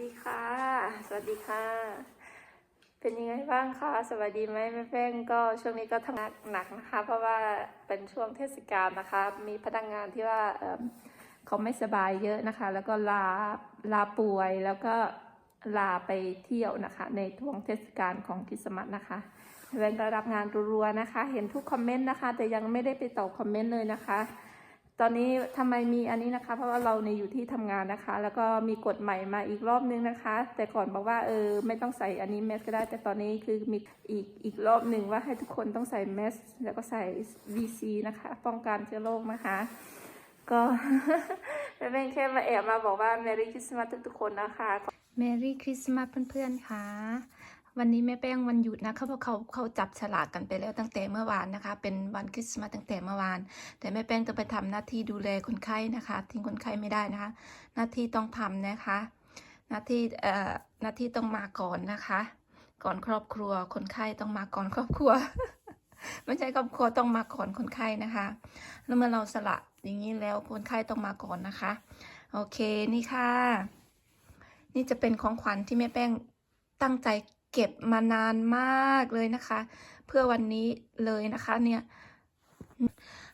ดีค่ะ สวัสดีค่ะ เป็นยังไงบ้างคะสวัสดีไหมแม่แป้งก็ช่วงนี้ก็ทำงานหนักนะคะ เพราะว่าเป็นช่วงเทศกาลนะคะ มีพนักงานที่ว่าเเขาไม่สบายเยอะนะคะ แล้วก็ลาลาป่วยแล้วก็ลาไปเที่ยวนะคะ ในช่วงเทศกาลของคริสต์มาสนะคะแม่แป้งก็รับงานรัวๆนะคะ เห็นทุกคอมเมนต์นะคะ แต่ยังไม่ได้ไปตอบคอมเมนต์เลยนะคะ ตอนนี้ทำไมมีอันนี้นะคะ เพราะว่าเราในอยู่ที่ทำงานนะคะ แล้วก็มีกฎใหม่มาอีกรอบนึงนะคะ แต่ก่อนบอกว่าเออไม่ต้องใส่อันนี้แมสก็ได้ แต่ตอนนี้คือมีอีกอีกรอบหนึ่งว่าให้ทุกคนต้องใส่แมสแล้วก็ใส่ VC นะคะ ป้องกันเชื้อโรคนะคะ ก็แม่เป็นแค่มาแอบมาบอกว่า Merry Christmas ทุกๆคนนะคะเมรี่คริสต์มาสเพื่อนๆค่ะ วันนี้แม่แป้งวันหยุดนะคะเพราะเขาเขาจับฉลากกันไปแล้วตั้งแต่เมื่อวานนะคะ เป็นวันคริสต์มาสตั้งแต่เมื่อวาน แต่แม่แป้งต้องไปทำหน้าที่ดูแลคนไข้นะคะ ทิ้งคนไข้ไม่ได้นะคะ หน้าที่ต้องทำนะคะ หน้าที่เอ่อหน้าที่ต้องมาก่อนนะคะ ก่อนครอบครัวคนไข้ต้องมาก่อนครอบครัวไม่ใช่ครอบครัวต้องมาก่อนคนไข้นะคะ แล้วเมื่อเราสละอย่างนี้แล้วคนไข้ต้องมาก่อนนะคะ โอเคนี่ค่ะ นี่จะเป็นของขวัญที่แม่แป้งตั้งใจ เก็บมานานมากเลยนะคะ เพื่อวันนี้เลยนะคะเนี่ย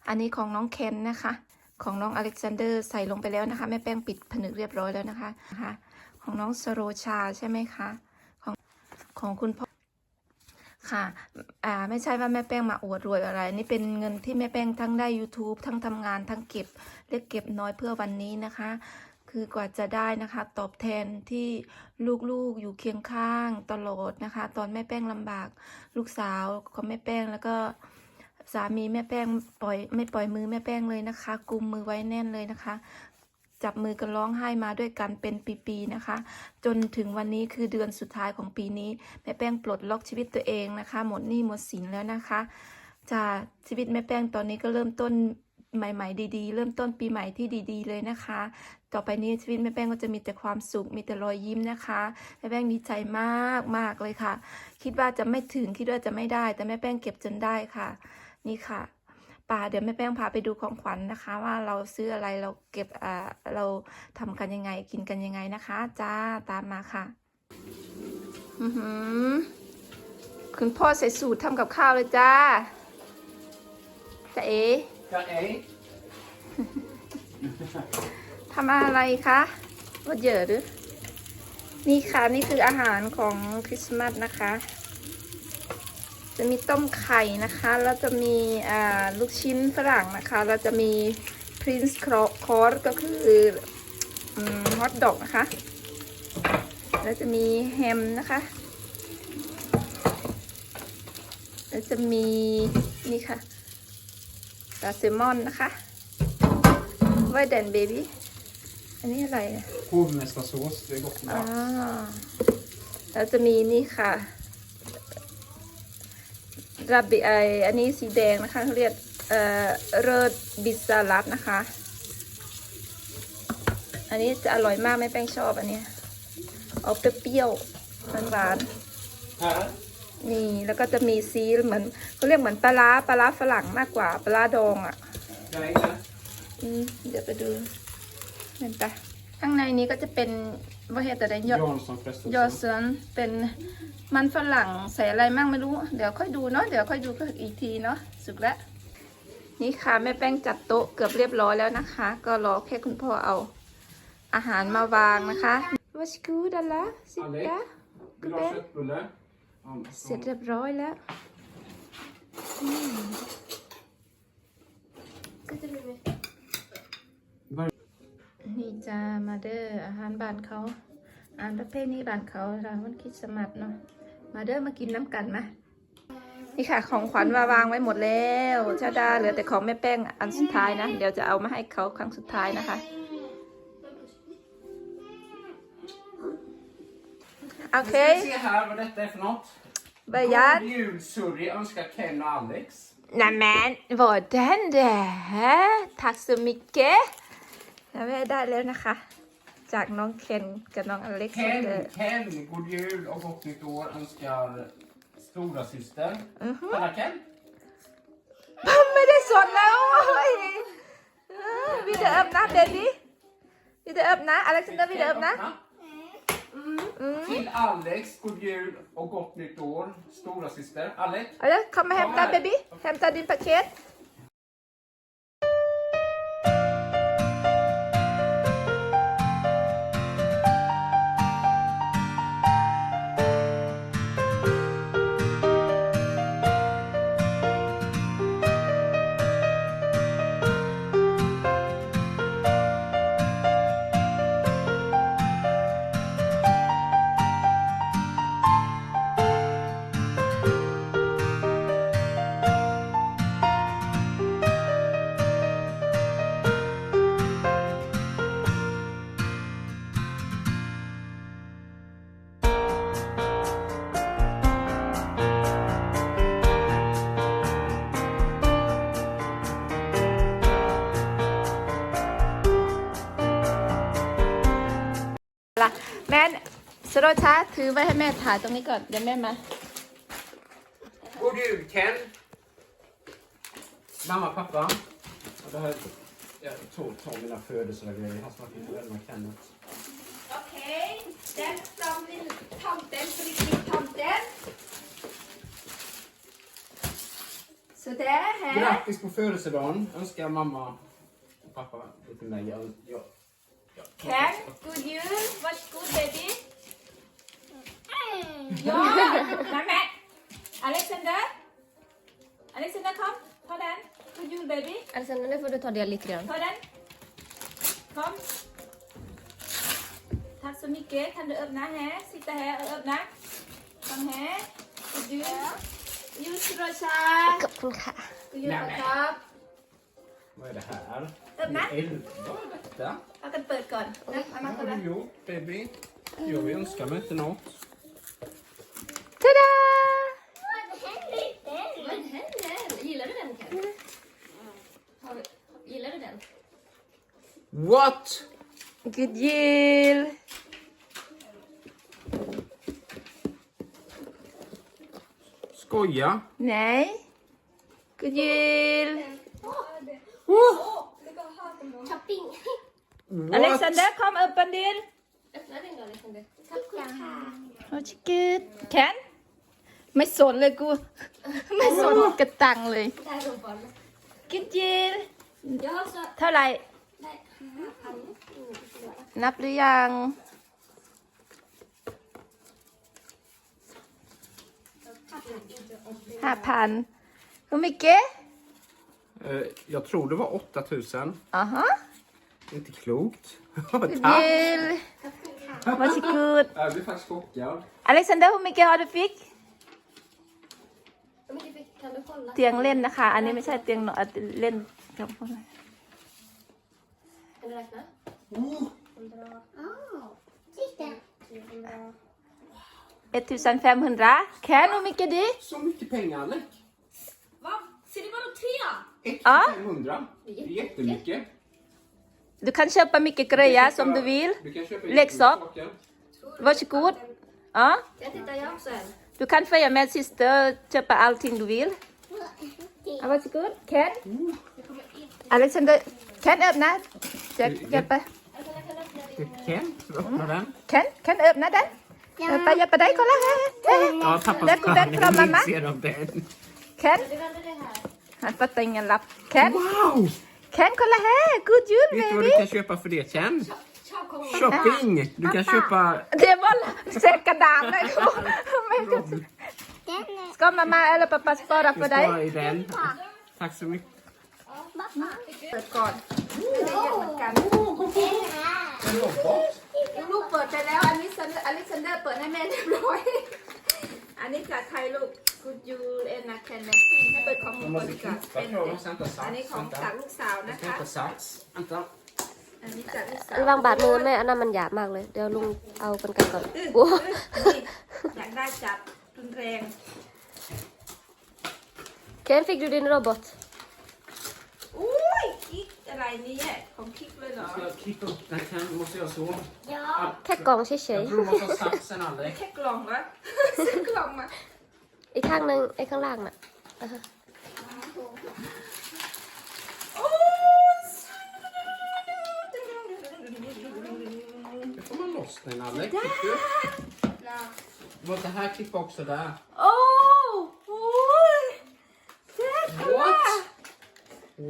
อันนี้ของน้องเคนนะคะ ของน้องอเล็กซานเดอร์ใส่ลงไปแล้วนะคะแม่แป้งปิดผนึกเรียบร้อยแล้วนะคะนะคะของน้องสโรชาใช่ไหมคะ ของของคุณพ่อค่ะอ่าไม่ใช่ว่าแม่แป้งมาอวดรวยอะไร นี่เป็นเงินที่แม่แป้งทั้งได้ YouTube ทั้งทำงานทั้งเก็บเรียกเก็บน้อยเพื่อวันนี้นะคะ คือกว่าจะได้นะคะ ตอบแทนที่ลูกๆอยู่เคียงข้างตลอดนะคะ ตอนแม่แป้งลำบาก ลูกสาวของแม่แป้งแล้วก็สามีแม่แป้งปล่อยไม่ปล่อยมือแม่แป้งเลยนะคะกุมมือไว้แน่นเลยนะคะ จับมือกันร้องไห้มาด้วยกันเป็นปีๆนะคะ จนถึงวันนี้คือเดือนสุดท้ายของปีนี้ แม่แป้งปลดล็อกชีวิตตัวเองนะคะ หมดหนี้หมดสินแล้วนะคะจากชีวิตแม่แป้งตอนนี้ก็เริ่มต้นใหม่ ๆ ดี ๆ เริ่มต้นปีใหม่ที่ดี ๆ เลยนะคะ ต่อไปนี้ชีวิตแม่แป้งก็จะมีแต่ความสุข มีแต่รอยยิ้มนะคะแม่แป้งดีใจมากมากเลยค่ะ คิดว่าจะไม่ถึงคิดว่าจะไม่ได้ แต่แม่แป้งเก็บจนได้ค่ะ นี่ค่ะป่าเดี๋ยวแม่แป้งพาไปดูของขวัญนะคะ ว่าเราซื้ออะไรเราเก็บอ่าเราทำกันยังไงกินกันยังไงนะคะ จ้าตามมาค่ะอือหือคุณพ่อใส่สูตรทำกับข้าวเลยจ้าจ้าเอ๋ Ja, ej. ทำอะไรคะว่าเยอะหรือ นี่ค่ะ นี่คืออาหารของคริสต์มาสนะคะ จะมีต้มไข่นะคะ แล้วจะมีลูกชิ้นฝรั่งนะคะ แล้วจะมี Prince Court ก็คือฮอทดอกนะคะ แล้วจะมีแฮมนะคะ แล้วจะมีนี่ค่ะปลาแซลมอนนะคะ ไวเดนเบบี้ อันนี้อะไรอะ Hovmästarsås, det är gott อ่า med. แล้วจะมีนี่ค่ะราบิไออันนี้สีแดงนะคะเขาเรียกเอ่อเริดบิซาลัดนะคะ อันนี้จะอร่อยมากไม่แป้งชอบอันเนี้ยเอาเปรี้ยวๆหวาน Här. ๆนี่แล้วก็จะมีซีเหมือนเขาเรียกเหมือนปลาร้าปลาร้าฝรั่งมากกว่าปลาร้าดองอะ Jag är inne. อืมเดี๋ยวไปดู เห็นปะข้างในนี้ก็จะเป็นว่าเหตุอะไรยอด Jansson frestelse. ยอดเสือนเป็นมันฝรั่งใส่อะไรมั่งไม่รู้ เดี๋ยวค่อยดูเนาะเดี๋ยวค่อยดูก็อีกทีเนาะสุกแล้วนี่ค่ะแม่แป้งจัดโต๊ะเกือบเรียบร้อยแล้วนะคะ ก็รอแค่คุณพ่อเอาอาหารมาวางนะคะวัชกูดัลละสิกะ Vill du ha köttbulle? Ja, เสร็จ så- เรียบร้อยแล้วอืม นี่จ้ามาเด้ออาหารบ้านเขาอาหารประเภทนี้บ้านเขาร้านวันคริดสต์มัสเนาะมาเด้อมากินน้ำกันมานี่ค่ะของขวัญมาวางไว้หมดแล้วชาดาเหลือแต่ของแม่แป้งอันสุดท้ายนะ เดี๋ยวจะเอามาให้เขาครั้งสุดท้ายนะคะ โอเค Vi ska se här vad detta är för något. börjar God jul Surri önskar Ken och Alex. Nämen, var den där? Tack så mycket. แล้วแม่ได้แล้วนะคะ จากน้องเคนกับน้องอเล็กซานเดอ Ken, ร์ Ken, god jul och gott nytt år önskar stora syster. Mhm. Kolla Ken. ไม่ได้สนแล้วโอ้ยวิดีโออัพนะเบบี้วิดีโออัพนะอเล็กซานเดอร์วิดีโออัพนะ Öppna. Till Alex, god jul och gott nytt år. Stora syster. Alex. เอาเลยเข้ามาแฮมตาเบบี้แฮมตาดินปาเกต ละแม่สโรชาถือไว้ให้แม่ถ่ายตรงนี้ก่อน เดี๋ยวแม่มา God jul Ken. Mamma, pappa. Och det här, jag tog, tog mina födelsedagsgrejer. Jag har snart inte väl med Kenneth. โอเคเดนตอมลินทอมเต้นฟริกิทอมเต้นså där här Grattis på födelsedagen. Önskar mamma och pappa lite mig. Jag, jag, jag, Ken god jul varsågod baby ja mamma Alexander Alexander kom ta den god jul baby Alexander, nu får du ta det lite grann. ta den kom tack så mycket kan du öppna här sitta här och öppna kom här god jul god jul Sirosha ขอบคุณค่ะ god jul Jakob Vad är det här? Öppna. Eld- Vad är detta? เอากันเปิดก่อนนะเอามา Vad คน har ละ du gjort baby? Jag önskar mig inte något. Ta-da! Vad händer? Gillar du den Ken? Har vi- Gillar du den? What? God jul! Skoja? Nej. God jul! Shopping! What? Alexander, kom upp en del. Öppna den då Alexander. Tack! Varsågod. Ken? ไม่สนเลยกู ไม่สนกระตังเลย Det här är rumpan. God jul! Jag har så... เท่าไหร่ Nej. Han. Mm. นับหรือยัง ห้าพัน Hur mycket? Eh, Jag tror det var 8000. Aha. Inte klokt. God Tack! jul! Varsågod. Jag blir faktiskt chockad. Alexander, hur mycket har du fick? Hur mycket fick- Kan du kolla? เตียงเล่นนะคะ อันนี้ไม่ใช่เตียงนอนเล่นกับพวกนั้น Kan du räkna? Oh, 1500 Kan hur mycket det? så mycket pengar Alec. Va? Ser det bara tre? 1500. Det är jättemycket. Du kan köpa mycket grejer som du vill. Du Leksak. Varsågod. Ja. Jag tittar jag också en. Du kan följa med syster köpa allting du vill. Ja, varsågod. Ken? Alexander, Ken öppna. Jag hjälper. Du öppna den. Ken, Ken öppna den. Hjälpa, hjälpa dig. Kolla här. Ja, pappa Där kom den från mamma. Ken, han fattar ingen lapp. Ken, Wow! Ken kolla här. God jul Vet du vad du baby. kan köpa för det Ken? Tja, kom. Shopping! Du kan köpa... เดี๋ยวว่าเสกกระดาษเลยกูไม่ก็ Ska mamma eller pappa spara för Jag dig? sparar i den. Tack så mycket. เปิดก่อนไม่ได้เยอะเหมือนกัน En robot. ลูกเปิดไปแล้วอันนี้ซันอเล็กซานเดอร์เปิดให้แม่เรียบร้อย อันนี้จากใครลูก กูยูเอ็นนะแคนเลยให้เปิดของมึง Jag ก่อน måste ดีกว่า klippa เป็น tror jag. Måste hämta อันนี้ sax. ของจาก Vänta. ลูกสาวนะ Jag ska คะ hämta sax. Vänta. อันนี้จากลูกสาวระวังบาดมือแม่อันนั้นมันหยาบมากเลย เดี๋ยวลุงเอากันไกลก่อนอื้อโอ้นี่อยากได้จัดรุนแรง Ken, fick du din robot? อุ้ยคิกอะไรเนี่ยของคิกเลยเหรอ Ska jag klippa upp den? Kan, måste jag så? Ja. แค่กล่องเฉย Jag tror du måste ha saxen Alex. แค่กล่องวะซื้อกล่องมาๆ อีกข้างหนึงไอ้ข้างล่างน่ะโอ้ย Det får man loss Men Alex, fick du? Var det här klipp också där? โอ้โอ้ยเจ๊ค่ะ What?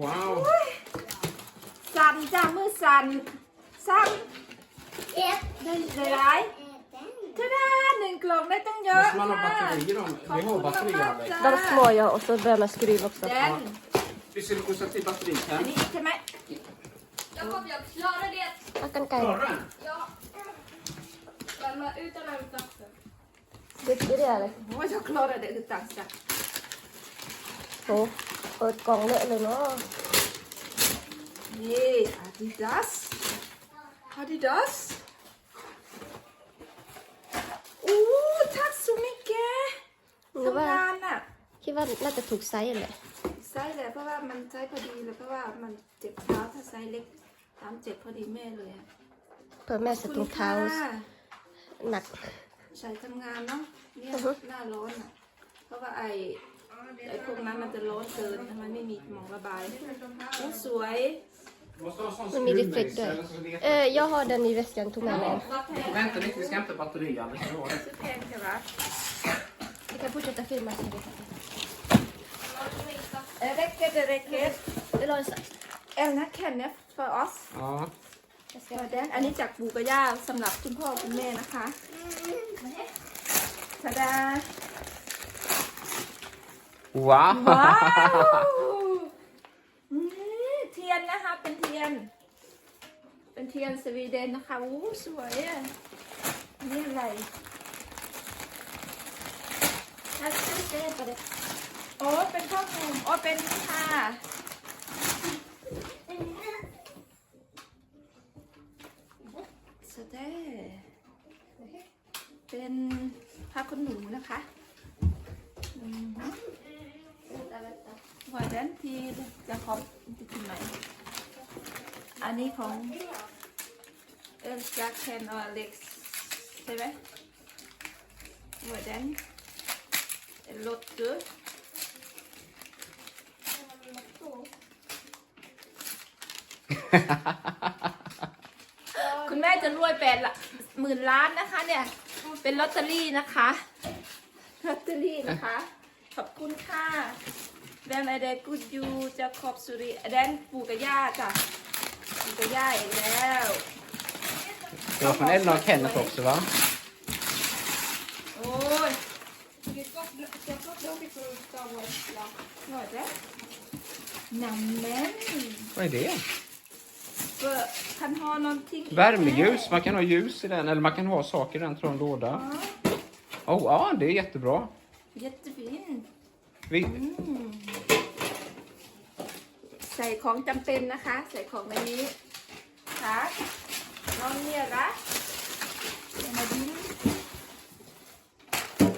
Wow! สั่นจ้ามือสั่นสั่น Ett, ได้ได้ไรทะดาหนึ่ งกล่องได้ตั้งเยอะ Måste man ha batterier om? Vi har batterier Alex. de små ja, och så börjar man skruva också. เดน Vi ska gå så till batteri อัน här. นี้ใช่ไหม Jakob, jag klarar det. Jag kan kajma. Klarar den? Ja. Värma utan att vatten. Duktig du är Alex. โอ้ย jag klarar det utan strax Så. Och ett gång nu eller nå. นี่ Adidas Adidas โอ้ทักซูมิเกะ Det ทำงา var, น อะ det var น่าจะถูกไซส์เลยไซส์เลยเพราะว่ามันไซส์พอดีเลยเพราะว่ามันเจ็บเท้าถ้าไซส์เล็กตามเจ็บพอดีแม่เลยอะเพื่อแม่ใส่รองเท้าค่ะหนักใส่ทำงานเนาะเนี่ยอือฮึหน้าร้อนอะเพราะว่าไอ้ไอ้พวกนั้นมันจะร้อนเกินมันไม่มีหมองระบายโอ้สวย Måste ha en sån Men med skruvmejsel, reflektor. eller så vet- Eh, jag har den i väskan, tog med mig en. Vänta lite, vi ska hämta batteri Alex. Vi har det. ซื้อแพงใช่ปะ Vi kan fortsätta filma så vi kan. เอเรกเกตเอเรกเกต Vill du ha en sax? เอลนะแคนเนฟ for us Ja. Jag เดี๋ยว ska... แดนอันนี้จากปูกระย่าสำหรับคุณพ่อคุณแม่นะคะทาดา Wow! ว้าวอืมเทียนนะคะ เป็นเทียน เป็นเทียนสวีเดนนะคะอู้สวยอะอันนี่อะไร Här ska vi se på det. โอ้เป็นข้าวหอมโอ้เป็นค่ะสเต้เป็นผ้าขนหนูนะคะอืม Vänta, vänta. วายแดนที่จะขอบจะกินไหมอันนี้ของเอลจากแคนอเล็กใช่ไหมวายแดนรถเกอ คุณแม่จะรวยแปดละหมื่นล้านนะคะ เนี่ย เป็นลอตเตอรี่นะคะลอตเตอรี่นะคะ ขอบคุณค่ะแดนไอเดกูยูจะขอบสุริแดนปู่กับย่าจ้ะปู่กับย่าอีกแล้ว Det var från Ellen och Kenneth också va? โอ้ย Jag plockar upp ifrån Star Wars. Ja. หน่อยแล้วนำแม่น Vad är det? เปิดคันฮอนอนทิ้ง Värmeljus. Man kan ha ljus i den, eller man kan ha saker i den tror jag, en låda. Oh, ja, det är jättebra. jättefin Vi, ใส่ของจำเป็นนะคะ ใส่ของในนี้ค่ะน้องเนี่ยรักมาดิ้น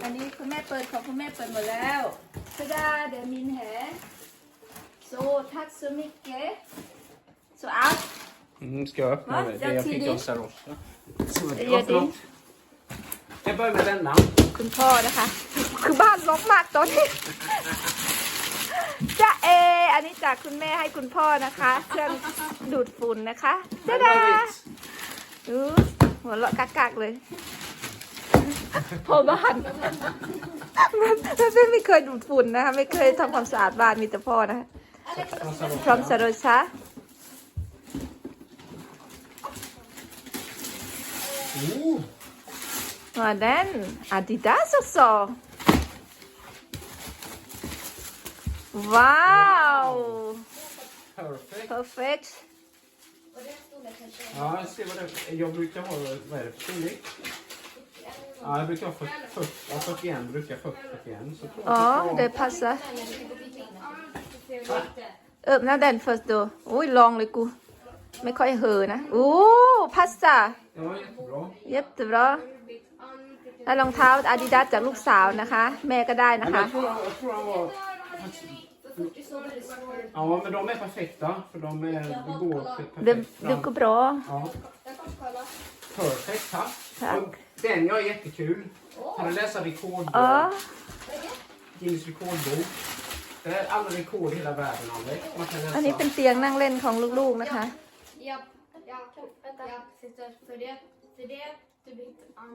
อันนี้คุณแม่เปิดของคุณแม่เปิดหมดแล้วสดาเดมินแหโซทักซูมิเกะโซอัพ mm, ska jag öppna Va? det? Jag Jag fick tidigt. av Sarosta. Jag gör det. Jag börjar med denna. คุณพ่อนะคะ คือบ้านรกมากตอนนี้จ้าเอ อันนี้จากคุณแม่ให้คุณพ่อนะคะเครื่องดูดฝุ่นนะคะจ้า I ดา love it. อู้หัวเราะกักๆเลยพ่อบ้านมันไม่เคยดูดฝุ่นนะคะ ไม่เคยทำความสะอาดบ้านมีแต่พ่อนะคะ Från พร้อมส Sarosta. โรชา Oh, มาแดนอาดิดาสซอว้าว perfect. perfect Ja, jag ser vad det är. Jag brukar ha, vad är det för storlek? Ja, jag brukar ha 40, 40, ja, 41, brukar 40, 41. Så tror jag Ja, att det passar. เออหน้าแไม่ค่อยเหอนะโอ้พัสซา Ja, jättebra. เย็บตัวบรอแล้วรองเท้าอาดิดาสจากลูกสาวนะคะ แม่ก็ได้นะ Men คะ jag tror, jag tror han var... Ja, men de är perfekta. För de är, det går perfekt เด็บ fram. เด็บก็บรอ Ja. Perfekt, tack. Tack. Och den jag är jättekul. Kan du läsa rekordbok? อ๋อ Guinness rekordbok. Det är alla rekord i hela världen, Alex. Man kan อันนี้ läsa. เป็นเตียงนั่งเล่นของลูกๆนะคะ Ja. Ja. Ja. Sitter. Så det. Så det. Du vet, an,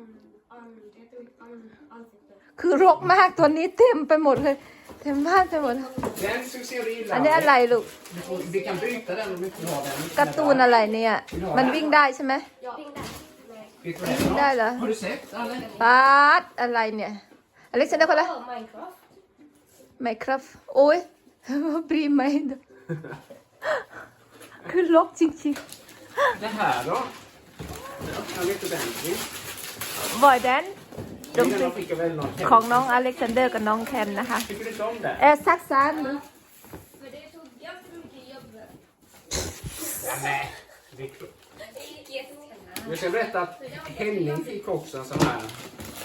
an, jag tror an, ansikte. คือรกมากตัวนี้เต็มไปหมดเลย เต็มบ้านไปหมด Den så ser du illa อันนี้อะไรลูก Du får- Vi kan byta den om vi inte vill ha den. การ์ตูนอะไรเนี่ย มันวิ่งได้ใช่ไหม Ja. Ring där. Nej. Vet du vad det är för något? ได้เหรอ Har du sett eller? ปาดอะไรเนี่ยอเล็กซานเดอร์คนละ Oh, Minecraft. ไมครับโอ้ย บรีไหม คือลกจริง Det här då? Det öppnar vi inte ordentligt. ๆบอยแดน Den har skickat väl någon hem. ของน้องอเล็กซานเดอร์กับน้องแคนนะคะ Tycker du inte om det? เออซักซัน För det tog jättemycket jobb. Ja, nej. Det är klart. Det gick jättesnabbt. Jag ska berätta att Henning fick också en sån här.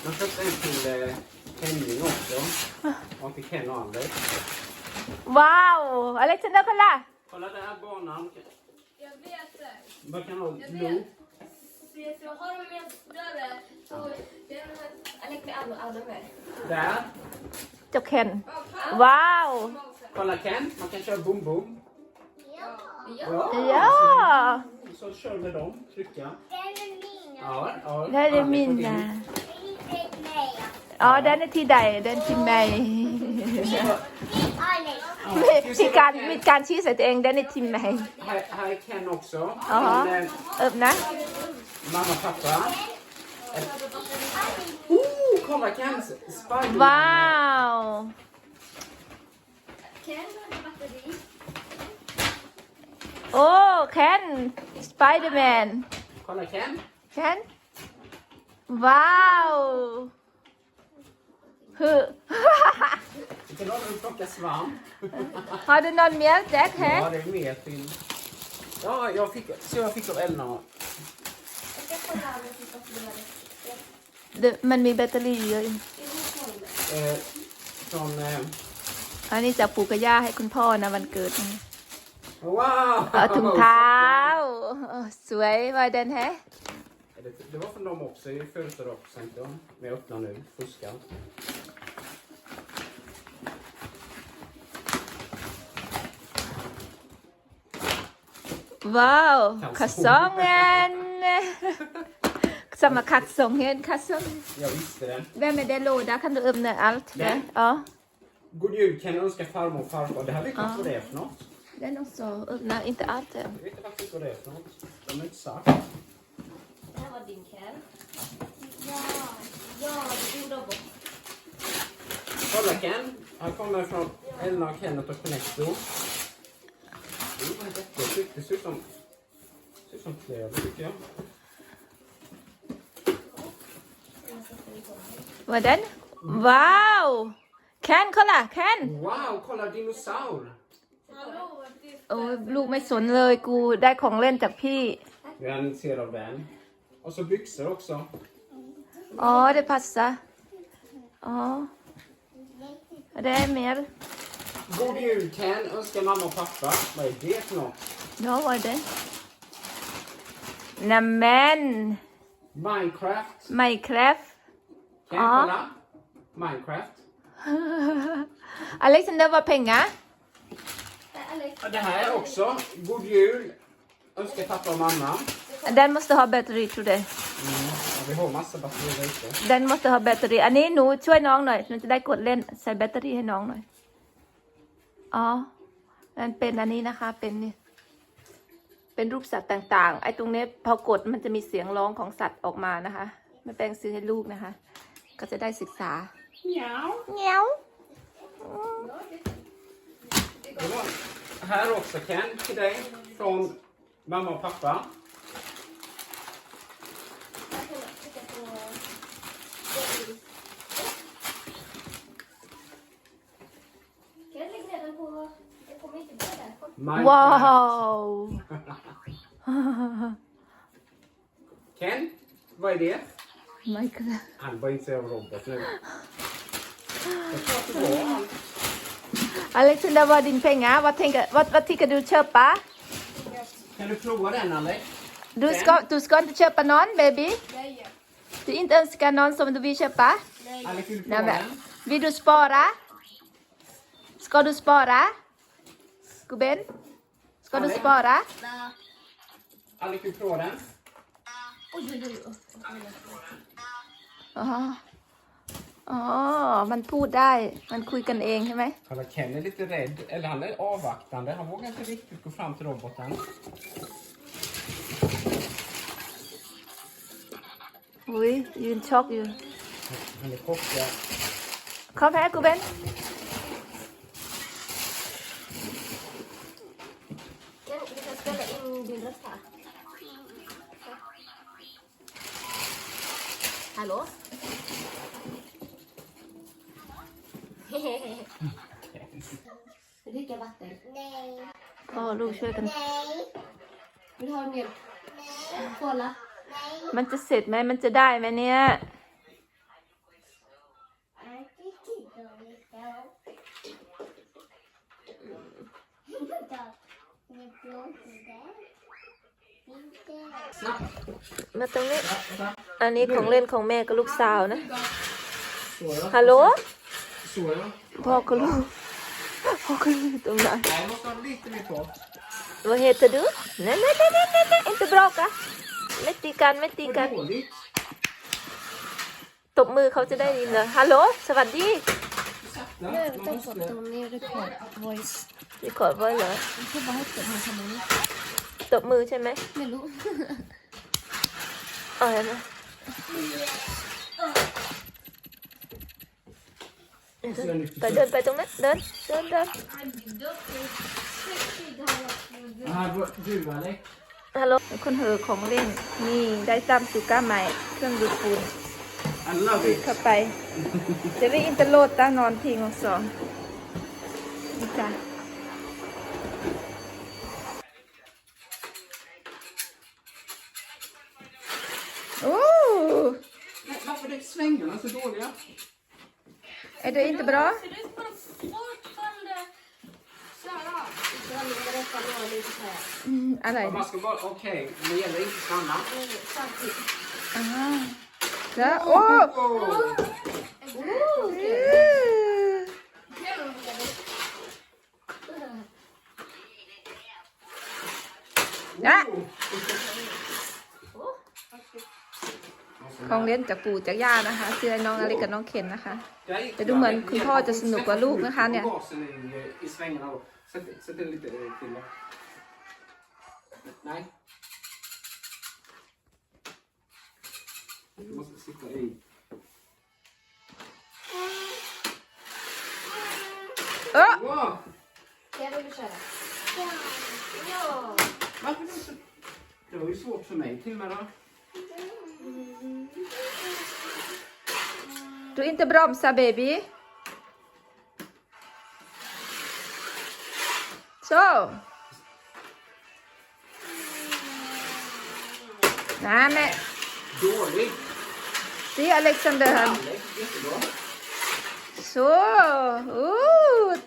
Man köpte en till eh, Henning också. Och till Ken och Anders. ว้าว อเล็กซานเดอร์คนละ Kolla den här banan. Jag vet det. Man kan ha Jag loop. vet. Vet du, har de en större så den har... Eller med alla, alla med. Där. เจ้าแคนว้าว Kolla Ken. Man kan köra boom boom. Ja. Ja. Så kör vi dem. Trycka. Den är min. Ja, ja. ได้เลย Anders มิน får din. นะ Inte mig. อ๋อแดนที่ใดแดนที่ไม่ Alex. Ja, มีการมีการชี้ใส่ตัวเองแดนที่ไม่ Här, här är Ken också. Ja. Men, eh, เอิบนะ mamma och pappa. Oh, kolla Ken! Spiderman. ว้าว Ken har batteri. โอ้แคนสไปเดอร์แมน Kolla Ken. แคนว้าว ฮึ Vi kan låta dem plocka svamp. har du någon mer Jack här Ja, det är mer till. Ja, jag fick, så jag fick av Elna. Jag ska kolla om jag fick batterier. Det- มันมีแบตเตอรี่เยอะอยู่ Det är nog Eh, från... Eh, อันนี้จากปู่กับย่าให้คุณพ่อนะวันเกิดนะ wow! เอาถุงเท้าเออสวยว่าเดนแฮะ Det, det var från dem också i födelsedagspresent. Men jag öppnar nu. Fuskar. Wow, kalsonger! Samma kalsonger, kalsonger. Jag visste det. Vem är det låda? Kan du öppna allt? Där? Ja, God jul kan jag önska farmor och farfar. Det här vet jag inte vad det är för något. den också. Öppna inte allt. Jag vet faktiskt inte vad det är för något. De har inte sagt. Det här var din Ken. Ja. Ja, du gjorde bort. Kolla Ken. Han kommer från Elna och Kenneth och Connecto. Det var jättefint. Det ser ut som, ser ut som kläder tycker jag. Vad är den? Wow! Ken, kolla! Ken! Wow, kolla dinosaur! Hallå, det โอ้ยลูกไม่สนเลยกูได้ของเล่นจากพี่ Vi är intresserade av den. Och så byxor också. Ja, det passar. Ja. Det är mer. God jul Ken, önskar mamma och pappa. Vad är det för något? Ja, vad är det? Nämen! Minecraft. Minecraft. Ken, Ja. kolla. Minecraft. Alex, det var pengar. Det här också. God jul. Önskar pappa och mamma. Den måste ha batteri tror jag. Mm. Ja, vi har massa batterier ute. ดัน måste ha batteri อันนี้หนูช่วยน้องหน่อยหนูจะได้กดเล่นใส่แบตเตอรี่ให้น้องหน่อย อ๋อนั่นเป็นอันนี้นะคะ เป็นนี่ เป็นรูปสัตว์ต่าง ๆ ไอ้ตรงนี้พอกดมันจะมีเสียงร้องของสัตว์ออกมานะคะแม่แป้งซื้อให้ลูกนะคะ ก็จะได้ศึกษา Miau. เงี้ยว Det var här också Ken, till dig. Från mamma och pappa. Wow! Ken, vad är det? Minecraft. Han var intresserad av robot nu. Alexander, vad din pengar? Vad, tänker, vad, vad tycker du köpa? Kan du prova den, Alex? Du ska, du ska inte köpa någon, baby? Nej. Du inte önskar någon som du vill köpa? Alex, vill du prova Nej, men, Vill du spara? Ska du? Gubben? Ska du Alex? spara? Alex, vill du prova den? Oj, oj, oj. oj. อ๋ออ๋อ มันพูดได้ มันคุยกันเองใช่ไหม Kolla Ken är lite rädd, eller han är avvaktande. Han vågar inte riktigt gå fram till roboten. อุ้ยยืนช็อกอยู่ Han är chockad. เขาแพ้กูเบน Kan vi kan spela in din röst här. Hallå? Vill du dricka vatten? พ่อลูกช่วยกัน Vill du ha mjölk? Cola? มันจะเสร็จไหมมันจะได้ไหมเนี่ยมาตรงนี้อันนี้ของเล่นของแม่กับลูกสาวนะ Så ja. ฮัลโหล Så ja. พ่อกับลูก พ่อกับลูกอยู่ตรงนั้น Nej, jag måste ha lite mer på. Vad heter du? Nej, nej, nej, nej, nej, nej. inte bråka. ไม่ตีกันไม่ตีกัน Vad dåligt. ตบมือเขาจะได้ยินเลยฮัลโหล สวัสดี Sakta. Man måste... är record voice. รีคอร์ดไว้เหรอ Jag vad hette han som är ตบมือใช่ไหม Melo. เอาเห็นไหม ไปเดินไปตรงนั้นเดินเดินเดิน Ah, du Alex. ฮัลโหลคนเหอของเล่นนี่ได้ตามสุก้าใหม่เครื่องดูดฝุ่น I love it. เข้าไปเดี๋ยวได้อินเตอร์โหลดตานอนพิงของสองนี่จ้ะโอ้ Nej, varför är svängarna så dåliga? är det inte bra? Ser ut bara fortfarande såhär. Utan det är lite såhär. อืมอะไร Ja, man ska bara... Okej, det gäller inte att stanna. Samtidigt. อ่าแล้วโอ้ Oh! นะ ของเล่นจากปู่จากย่านะคะเสื้อน้องอะไรกับน้องเข็นนะคะ Jag gick- Det är dumma, kun ta det så noga lok med han, ja. Gasen i, i svängarna då. Sätt, sätt in lite eh, till då. Nej. Du måste sitta i. เออ Wow! Jag vill köra. Ja. Varför är det så... Det var ju svårt för mig till och med då. Du inte bromsa baby. Så. Nej men, Dåligt! se Alexander här. Alex, jättebra. Så. Uh.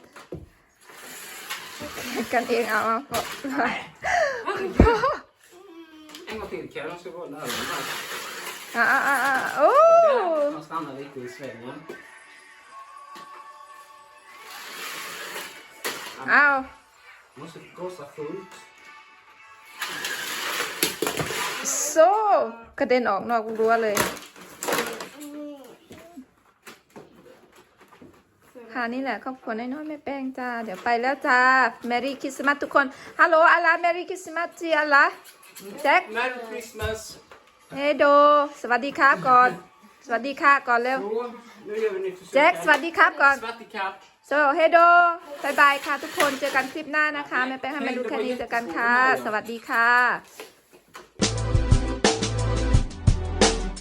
Kan en ja. En gång till Karin, ska hålla öronen här. Ja, ja, ja, ja. Där, Oh. Man stannar lite i svängen. Au. Man måste gasa fullt. Så. กระเด็นออกนอกรั้วเลย ค่ะนี่แหละครอบครัวน้อยๆแม่แป้งจ้า เดี๋ยวไปแล้วจ้า Merry Christmas ทุกคน ฮัลโหลอะไร Merry Christmas จีอะไรแจ็ค Merry Christmas! เฮโด สวัสดีครับก่อน สวัสดีค่ะก่อนเร็ว Så, nu gör vi nytt försök. Jack, här. สวัสดีครับก่อน Svattikap. โซเฮโดบายบายค่ะทุกคน เจอกันคลิปหน้านะคะ แม่แป้งให้มาดูแค่นี้เจอกันค่ะ สวัสดีค่ะ